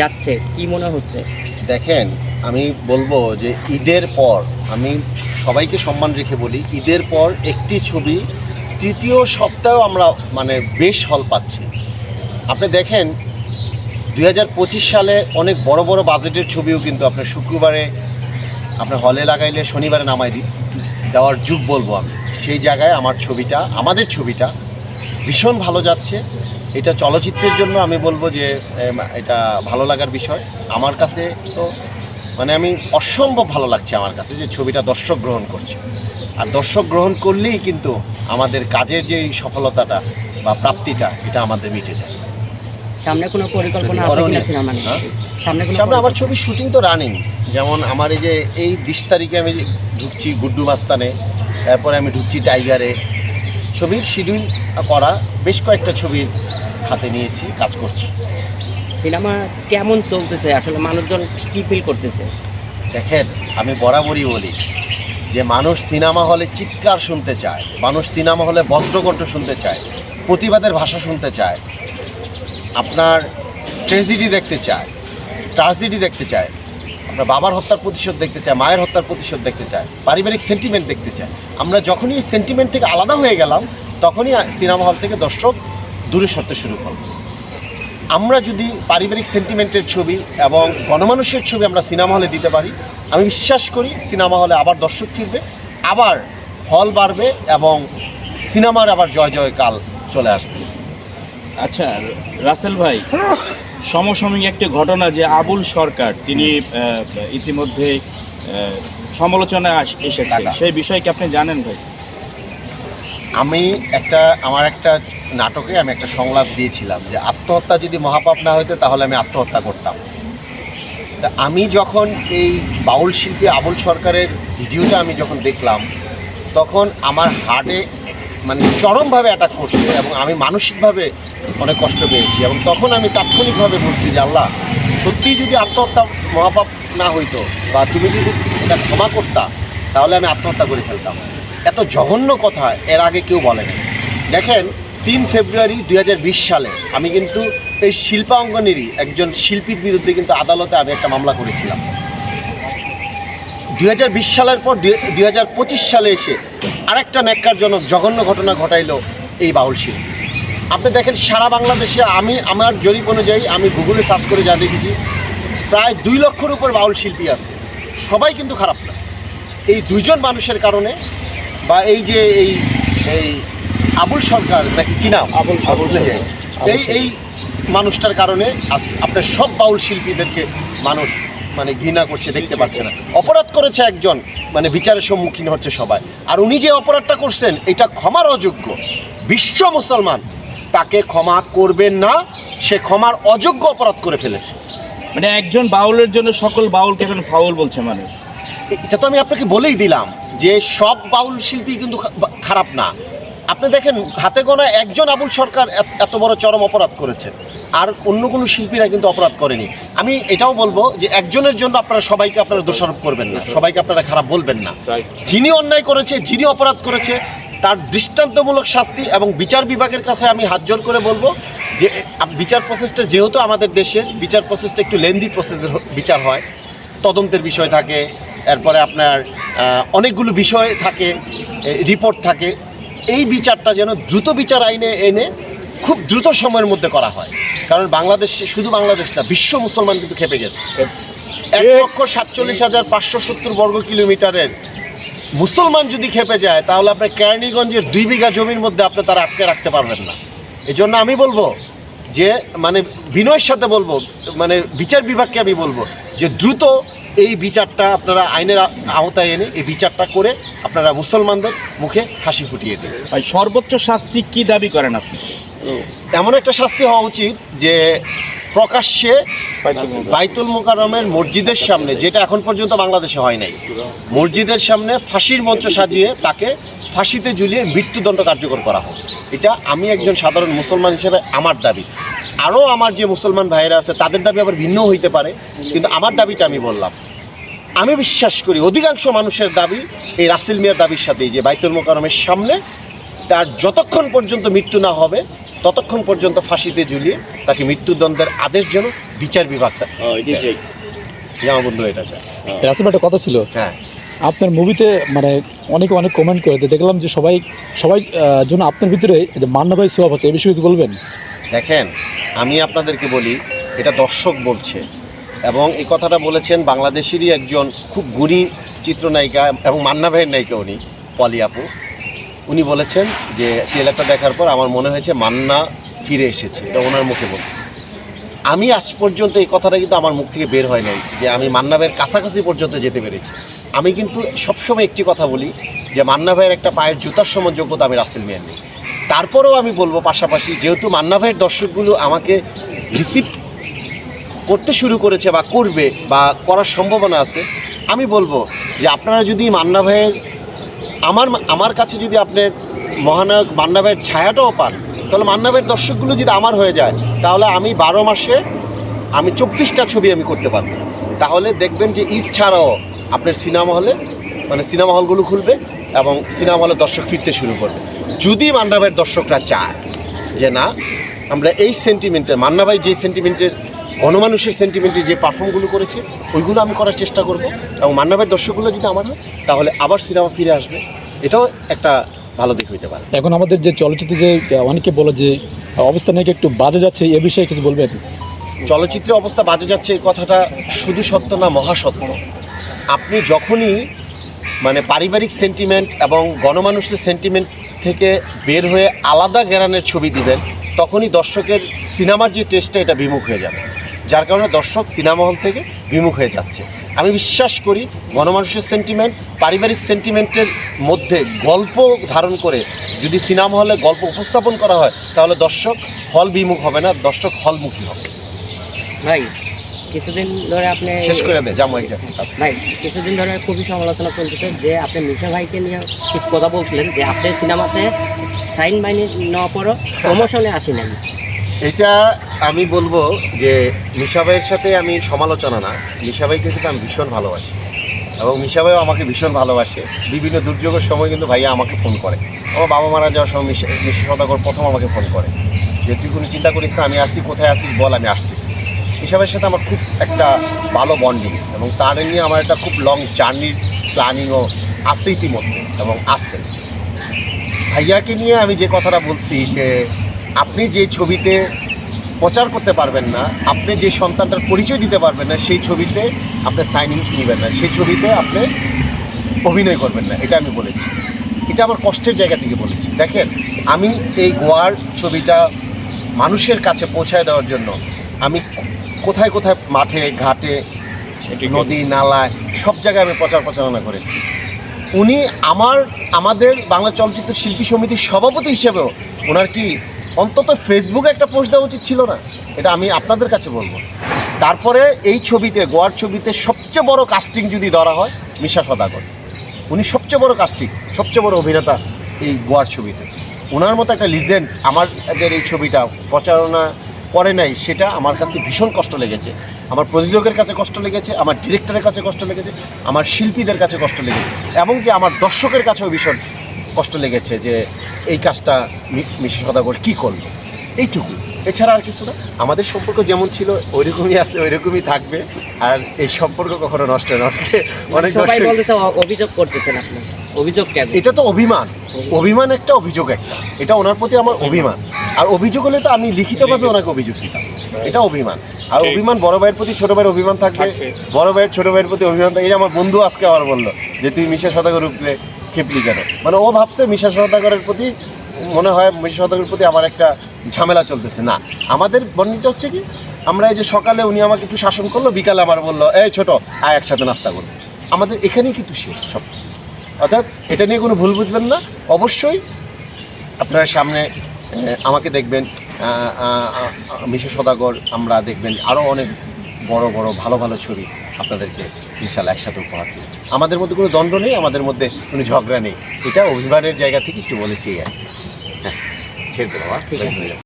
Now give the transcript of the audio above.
যাচ্ছে, কি মনে হচ্ছে? দেখেন, আমি বলব যে ঈদের পর, আমি সবাইকে সম্মান রেখে বলি, ঈদের পর একটি ছবি, তৃতীয় সপ্তাহেও আমরা মানে বেশ হল পাচ্ছি। আপনি দেখেন দু হাজার পঁচিশ সালে অনেক বড় বড় বাজেটের ছবিও কিন্তু আপনার শুক্রবারে আপনার হলে লাগাইলে শনিবারে নামাই দি, দেওয়ার যুগ বলব আমি। সেই জায়গায় আমার ছবিটা, আমাদের ছবিটা ভীষণ ভালো যাচ্ছে। এটা চলচ্চিত্রের জন্য আমি বলব যে এটা ভালো লাগার বিষয়। আমার কাছে তো মানে আমি অসম্ভব ভালো লাগছে আমার কাছে যে ছবিটা দর্শক গ্রহণ করছে। আর দর্শক গ্রহণ করলেই কিন্তু আমাদের কাজের যে সফলতাটা বা প্রাপ্তিটা এটা আমাদের মিটে যায়। সামনে কোনো পরিকল্পনা আছে কিনা সিনেমা হ্যাঁ? সামনে কোনো সামনে আমার ছবি শুটিং তো রানিং যেমন আমার এই যে এই বিশ তারিখে আমি ঢুকছি গুড্ডু মাস্তানে তারপরে আমি ঢুকছি টাইগারে ছবির শিডিউল করা বেশ কয়েকটা ছবির হাতে নিয়েছি কাজ করছি। সিনেমা কেমন চলতেছে? আসলে মানুষজন কি ফিল করতেছে? দেখেন আমি বরাবরই বলি যে মানুষ সিনেমা হলে চিৎকার শুনতে চায় মানুষ সিনেমা হলে বজ্রকণ্ঠ শুনতে চায় প্রতিবাদের ভাষা শুনতে চায় আপনার ট্রেজিডি দেখতে চায় ট্রাজেডি দেখতে চায়। আপনার বাবার হত্যার প্রতিশোধ দেখতে চাই, মায়ের হত্যার প্রতিশোধ দেখতে চাই, পারিবারিক সেন্টিমেন্ট দেখতে চাই। আমরা যখনই সেন্টিমেন্ট থেকে আলাদা হয়ে গেলাম, তখনই সিনেমা হল থেকে দর্শক দূরে সরতে শুরু করব আমরা যদি পারিবারিক সেন্টিমেন্টের ছবি এবং গণমানুষের ছবি আমরা সিনেমা হলে দিতে পারি, আমি বিশ্বাস করি সিনেমা হলে আবার দর্শক ফিরবে, আবার হল বাড়বে এবং সিনেমার আবার জয় জয়কাল চলে আসবে। আচ্ছা রাসেল ভাই সমসাময়িক একটি ঘটনা যে আবুল সরকার তিনি ইতিমধ্যে সমালোচনায় এসেছে। সেই বিষয়ে কি আপনি জানেন ভাই? আমি একটা আমার একটা নাটকে আমি একটা সংলাপ দিয়েছিলাম যে আত্মহত্যা যদি মহাপাপ না হইতো তাহলে আমি আত্মহত্যা করতাম। তা আমি যখন এই বাউল শিল্পী আবুল সরকারের ভিডিওটা আমি যখন দেখলাম তখন আমার হার্টে মানে চরমভাবে অ্যাটাক করছে এবং আমি মানসিকভাবে অনেক কষ্ট পেয়েছি এবং তখন আমি তাৎক্ষণিকভাবে বলছি যে, আল্লাহ সত্যিই যদি আত্মহত্যা মহাপাপ না হইতো বা তুমি যদি এটা ক্ষমা করতা, তাহলে আমি আত্মহত্যা করে ফেলতাম। এত জঘন্য কথা এর আগে কেউ বলেনি। দেখেন, তিন ফেব্রুয়ারি দু হাজার বিশ সালে আমি কিন্তু এই শিল্পাঙ্গনেরই একজন শিল্পীর বিরুদ্ধে কিন্তু আদালতে আমি একটা মামলা করেছিলাম। দুই হাজার বিশ সালের পর দু হাজার পঁচিশ সালে এসে আরেকটা ন্যাক্কারজনক জঘন্য ঘটনা ঘটাইল এই বাউল শিল্পী। আপনি দেখেন সারা বাংলাদেশে আমি আমার জরিপ অনুযায়ী আমি গুগলে সার্চ করে যা দেখেছি প্রায় দুই লক্ষর উপর বাউল শিল্পী আছে। সবাই কিন্তু খারাপ না। এই দুইজন মানুষের কারণে বা এই যে এই এই আবুল সরকার নাকি কি নাম? আবুল সরকার। আবুল এই এই মানুষটার কারণে আজ আপনার সব বাউল শিল্পীদেরকে মানুষ মানে ঘৃণা করছে দেখতে পাচ্ছে না। অপরাধ করেছে একজন মানে বিচারের সম্মুখীন হচ্ছে সবাই। আর উনি যে অপরাধটা করছেন এটা ক্ষমার অযোগ্য। বিশ্ব মুসলমান তাকে ক্ষমা করবেন না সে ক্ষমার অযোগ্য অপরাধ করে ফেলেছে। মানে একজন বাউলের জন্য সকল বাউলকে এখন ফাউল বলছে মানুষ। এটা তো আমি আপনাকে বলেই দিলাম যে সব বাউল শিল্পী কিন্তু খারাপ না। আপনি দেখেন হাতে গোনা একজন আবুল সরকার এত- এত বড় চরম অপরাধ করেছে। আর অন্য কোনো শিল্পীরা কিন্তু অপরাধ করেনি। আমি এটাও বলব যে একজনের জন্য আপনারা সবাইকে আপনারা দোষারোপ করবেন না সবাইকে আপনারা খারাপ বলবেন না। যিনি অন্যায় করেছে যিনি অপরাধ করেছে তার দৃষ্টান্তমূলক শাস্তি এবং বিচার বিভাগের কাছে আমি হাত জোর করে বলব যে বিচার প্রসেসটা যেহেতু আমাদের দেশের বিচার প্রসেসটা একটু লেন্দি প্রসেসের বিচার হয় তদন্তের বিষয় থাকে এরপরে আপনার অনেকগুলো বিষয় থাকে রিপোর্ট থাকে। এই বিচারটা যেন দ্রুত বিচার আইনে এনে খুব দ্রুত সময়ের মধ্যে করা হয়। কারণ বাংলাদেশ শুধু বাংলাদেশ না বিশ্ব মুসলমান কিন্তু খেপে গেছে। এক লক্ষ সাতচল্লিশ হাজার পাঁচশো সত্তর বর্গ কিলোমিটারের মুসলমান যদি খেপে যায় তাহলে আপনার কেরানীগঞ্জের দুই বিঘা জমির মধ্যে আপনি তারা আটকে রাখতে পারবেন না। এই জন্য আমি বলব যে মানে বিনয়ের সাথে বলব মানে বিচার বিভাগকে আমি বলব যে দ্রুত এই বিচারটা আপনারা আইনের আওতায় এনে এই বিচারটা করে আপনারা মুসলমানদের মুখে হাসি ফুটিয়ে দিন ভাই সর্বোচ্চ শাস্তি কি দাবি করেন আপনি? এমন একটা শাস্তি হওয়া উচিত যে প্রকাশ্যে বাইতুল মোকারমের মসজিদের সামনে যেটা এখন পর্যন্ত বাংলাদেশে হয় নাই মসজিদের সামনে ফাঁসির মঞ্চ সাজিয়ে তাকে ফাঁসিতে ঝুলিয়ে মৃত্যুদণ্ড কার্যকর করা হোক। এটা আমি একজন সাধারণ মুসলমান হিসেবে আমার দাবি। আরও আমার যে মুসলমান ভাইয়েরা আছে তাদের দাবি আবার ভিন্ন হইতে পারে কিন্তু আমার দাবিটা আমি বললাম। আমি বিশ্বাস করি অধিকাংশ মানুষের দাবি এই রাসেল মিয়ার দাবির সাথেই যে বাইতুল মোকারমের সামনে তার যতক্ষণ পর্যন্ত মৃত্যু না হবে ততক্ষণ পর্যন্ত ফাঁসিতে ঝুলিয়ে তাকে মৃত্যুদণ্ডের আদেশ যেন বিচার বিভাগ তা- দেয়। যে আমার বন্ধু এটা রাসেল কথা ছিল? হ্যাঁ। আপনার মুভিতে মানে অনেকে অনেক কমেন্ট করে দেখলাম যে সবাই সবাই জন্য আপনার ভিতরে মান্না ভাই সোয়াব আছে, এই বিষয়ে বলবেন? দেখেন, আমি আপনাদেরকে বলি, এটা দর্শক বলছে এবং এই কথাটা বলেছেন বাংলাদেশেরই একজন খুব গুণী চিত্রনায়িকা এবং মান্না ভাইয়ের নায়িকা উনি, পলি আপু। উনি বলেছেন যে ট্রেলারটা দেখার পর আমার মনে হয়েছে মান্না ফিরে এসেছে, এটা ওনার মুখে বলছে। আমি আজ পর্যন্ত এই কথাটা কিন্তু আমার মুখ থেকে বের হয় নাই যে আমি মান্না ভাইয়ের কাছাকাছি পর্যন্ত যেতে পেরেছি। আমি কিন্তু সবসময় একটি কথা বলি যে মান্না ভাইয়ের একটা পায়ের জুতার সমান যোগ্যতা আমি রাসেল মিয়ার নেই। তারপরেও আমি বলব পাশাপাশি যেহেতু মান্না ভাইয়ের দর্শকগুলো আমাকে রিসিভ করতে শুরু করেছে বা করবে বা করার সম্ভাবনা আছে, আমি বলব যে আপনারা যদি মান্না ভাইয়ের আমার আমার কাছে যদি আপনার মহানায়ক মান্না ভাইয়ের ছায়াটাও পান, তাহলে মান্না ভাইয়ের দর্শকগুলো যদি আমার হয়ে যায়, তাহলে আমি বারো মাসে আমি চব্বিশটা ছবি আমি করতে পারব। তাহলে দেখবেন যে ঈদ আপনার সিনেমা হলে মানে সিনেমা হলগুলো খুলবে এবং সিনেমা হলে দর্শক ফিরতে শুরু করবে। যদি মান্নাভাইয়ের দর্শকরা চায় যে না আমরা এই সেন্টিমেন্টের মান্না ভাই যে সেন্টিমেন্টের গণমানুষের সেন্টিমেন্টের যে পারফর্মগুলো করেছে ওইগুলো আমি করার চেষ্টা করব এবং মান্না ভাইয়ের দর্শকগুলো যদি আমার হয় তাহলে আবার সিনেমা ফিরে আসবে। এটাও একটা ভালো দিক হইতে পারে। এখন আমাদের যে চলচ্চিত্রে যে অনেকে বলে যে অবস্থা নাকি একটু বাজে যাচ্ছে এ বিষয়ে কিছু বলবেন? চলচ্চিত্রের অবস্থা বাজে যাচ্ছে এই কথাটা শুধু সত্য না মহাসত্য। আপনি যখনই মানে পারিবারিক সেন্টিমেন্ট এবং গণমানুষের সেন্টিমেন্ট থেকে বের হয়ে আলাদা জ্ঞানের ছবি দিবেন, তখনই দর্শকের সিনেমার যে টেস্টটা এটা বিমুখ হয়ে যাবে। যার কারণে দর্শক সিনেমা হল থেকে বিমুখ হয়ে যাচ্ছে। আমি বিশ্বাস করি গণমানুষের সেন্টিমেন্ট পারিবারিক সেন্টিমেন্টের মধ্যে গল্প ধারণ করে যদি সিনেমা হলে গল্প উপস্থাপন করা হয়, তাহলে দর্শক হল বিমুখ হবে না, দর্শক হলমুখী হবে। ভাই কিছুদিন ধরে আপনি শেষ করে দে একটা ভাই কিছুদিন ধরে খুবই সমালোচনা চলতেছে যে আপনি মিশা ভাইকে নিয়ে কিছু কথা বলছিলেন যে আপনি সিনেমাতে সাইন বাইনি নেওয়ার পরও প্রমোশনে আসি নাই এটা আমি বলব যে মিশা ভাইয়ের সাথে আমি সমালোচনা না। মিশা ভাইকে কিন্তু আমি ভীষণ ভালোবাসি। এবং মিশা ভাইও আমাকে ভীষণ ভালোবাসে। বিভিন্ন দুর্যোগের সময় কিন্তু ভাইয়া আমাকে ফোন করে। আমার বাবা মারা যাওয়ার সময় মিশা মিশা সদাগর প্রথম আমাকে ফোন করে। যে তুই কোনো চিন্তা করিস না আমি আসছি কোথায় আসিস বল আমি আসতেছি। ভাইয়ের সাথে আমার খুব একটা ভালো বন্ডিং এবং তার নিয়ে আমার একটা খুব লং জার্নির প্ল্যানিংও আছে ইতিমধ্যে এবং আসছে ভাইয়াকে নিয়ে আমি যে কথাটা বলছি যে আপনি যে ছবিতে প্রচার করতে পারবেন না, আপনি যে সন্তানটার পরিচয় দিতে পারবেন না, সেই ছবিতে আপনি সাইনিং নেবেন না, সেই ছবিতে আপনি অভিনয় করবেন না, এটা আমি বলেছি। এটা আমার কষ্টের জায়গা থেকে বলেছি। দেখেন, আমি এই গোয়ার ছবিটা মানুষের কাছে পৌঁছায় দেওয়ার জন্য আমি কোথায় কোথায় মাঠে ঘাটে নদী নালায় সব জায়গায় আমি প্রচার প্রচারণা করেছি। উনি আমার আমাদের বাংলা চলচ্চিত্র শিল্পী সমিতির সভাপতি হিসেবেও ওনার কি অন্তত ফেসবুকে একটা পোস্ট দেওয়া উচিত ছিল না? এটা আমি আপনাদের কাছে বলব। তারপরে এই ছবিতে গোয়ার ছবিতে সবচেয়ে বড় কাস্টিং যদি ধরা হয় মিশা সদাগর। উনি সবচেয়ে বড় কাস্টিং সবচেয়ে বড় অভিনেতা এই গোয়ার ছবিতে। ওনার মতো একটা লিজেন্ড আমাদের এই ছবিটা প্রচারণা করে নাই সেটা আমার কাছে ভীষণ কষ্ট লেগেছে। আমার প্রযোজকের কাছে কষ্ট লেগেছে আমার ডিরেক্টরের কাছে কষ্ট লেগেছে আমার শিল্পীদের কাছে কষ্ট লেগেছে এবং কি আমার দর্শকের কাছেও ভীষণ কষ্ট লেগেছে যে এই কাজটা মিশি সদাগর কী করল। এইটুকু। এছাড়া আর কিছু না। আমাদের সম্পর্ক যেমন ছিল ওইরকমই আছে ওইরকমই থাকবে আর এই সম্পর্ক কখনো নষ্ট না অনেক অভিযোগ করতেছেন আপনি। অভিযোগ কেন? এটা তো অভিমান। অভিমান একটা অভিযোগ একটা। এটা ওনার প্রতি আমার অভিমান। আর অভিযোগ হলে তো আমি লিখিতভাবে ওনাকে অভিযোগ দিতাম। এটা অভিমান। আর অভিমান বড় ভাইয়ের প্রতি ছোট ভাইয়ের অভিমান থাকবে। বড় ভাইয়ের ছোট ভাইয়ের প্রতি অভিমান থাকবে। এই যে আমার বন্ধু আজকে আবার বলল যে তুই মিশা সদাগর উপরে খেপলি কেন? মানে ও ভাবছে মিশা সদাগরের প্রতি মনে হয় মিশা সদাগরের প্রতি আমার একটা ঝামেলা চলতেছে। না আমাদের বন্ডিংটা হচ্ছে কি আমরা এই যে সকালে উনি আমাকে একটু শাসন করল বিকালে আমার বলল এই ছোট আয় একসাথে নাস্তা করব আমাদের এখানেই কিন্তু শেষ সব অর্থাৎ এটা নিয়ে কোনো ভুল বুঝবেন না। অবশ্যই আপনারা সামনে আমাকে দেখবেন মিশা সদাগর আমরা দেখবেন আরও অনেক বড় বড় ভালো ভালো ছবি আপনাদেরকে বিশাল একসাথে উপহার দিই আমাদের মধ্যে কোনো দ্বন্দ্ব নেই আমাদের মধ্যে কোনো ঝগড়া নেই এটা অভিমানের জায়গা থেকে একটু বলেছি আর কি। হ্যাঁ ছেড়ে দেবো ঠিক আছে। আর